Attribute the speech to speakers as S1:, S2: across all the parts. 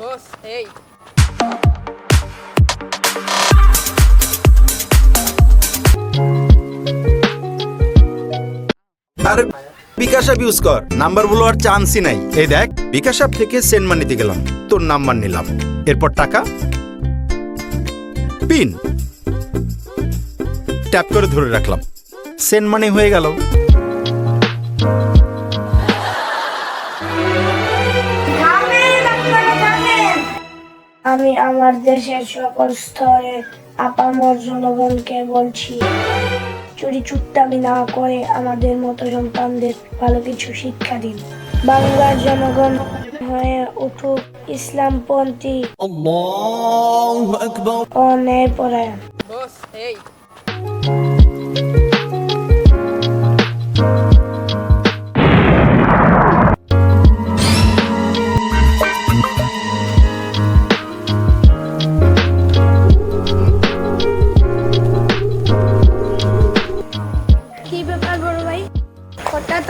S1: বস এই
S2: আর bKash app use কর। নাম্বার আর চান্সই নাই। এই দেখ, বিকাশ অ্যাপ থেকে সেন্ড মানিতে গেলাম। তোর নাম্বার নিলাম। এরপর টাকা পিন ট্যাপ করে ধরে রাখলাম। সেন্ড মানি হয়ে গেল।
S3: আমি আমার দেশের সকল স্তরে আপামর জনগণকে বলছি চুরি চুট্টামি না করে আমাদের মতো সন্তানদের ভালো কিছু শিক্ষা দিন। বাংলার জনগণ হয়ে উঠুক ইসলামপন্থী ও ন্যায়পরায়ণ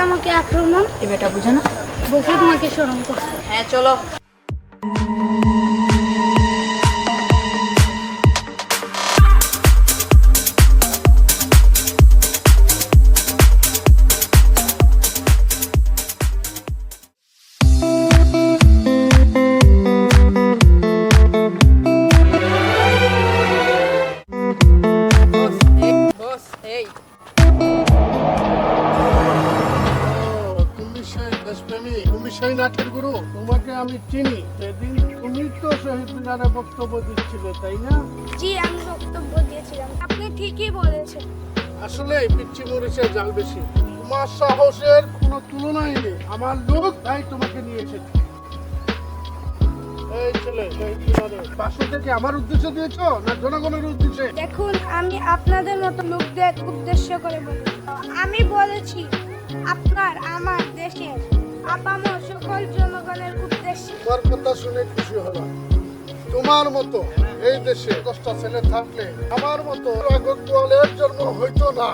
S3: আমাকে আক্রমণ?
S1: এ বেটা বুঝে না
S3: বসে তোমাকে স্মরণ করছে।
S1: হ্যাঁ চলো।
S4: সেই নাটের গুরু তোমাকে আমি চিনি। সেদিন তুমি তো শহীদ মিনারে বক্তব্য দিচ্ছিলে তাই না?
S3: জি আমি বক্তব্য দিয়েছিলাম। আপনি ঠিকই বলেছেন।
S4: আসলে পিচ্ছি মরিচের জাল বেশি। তোমার সাহসের কোনো তুলনাই নেই। আমার লোক তাই তোমাকে নিয়েছে। এই ছেলে পাঁচশো আমার উদ্দেশ্য দিয়েছ না জনগণের উদ্দেশ্যে?
S3: দেখুন আমি আপনাদের মতো লোকদের উদ্দেশ্য করে বলি। আমি বলেছি আপনার আমার দেশের আপামর সকল জনগণের উদ্দেশ্যে
S4: তোমার কথা শুনে খুশি হলাম। তোমার মতো এই দেশে দশটা ছেলে থাকলে আমার মতো রাগক দলের জন্ম হইতো না।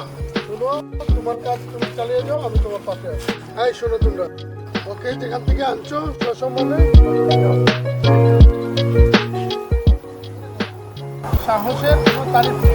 S4: শুনো, তোমার কাজ তুমি চালিয়ে যাও, আমি তোমার পাশে আছি। এই শোনো তোমরা, ওকে যেখান থেকে আনছো সসম্মানে সাহসের নেই।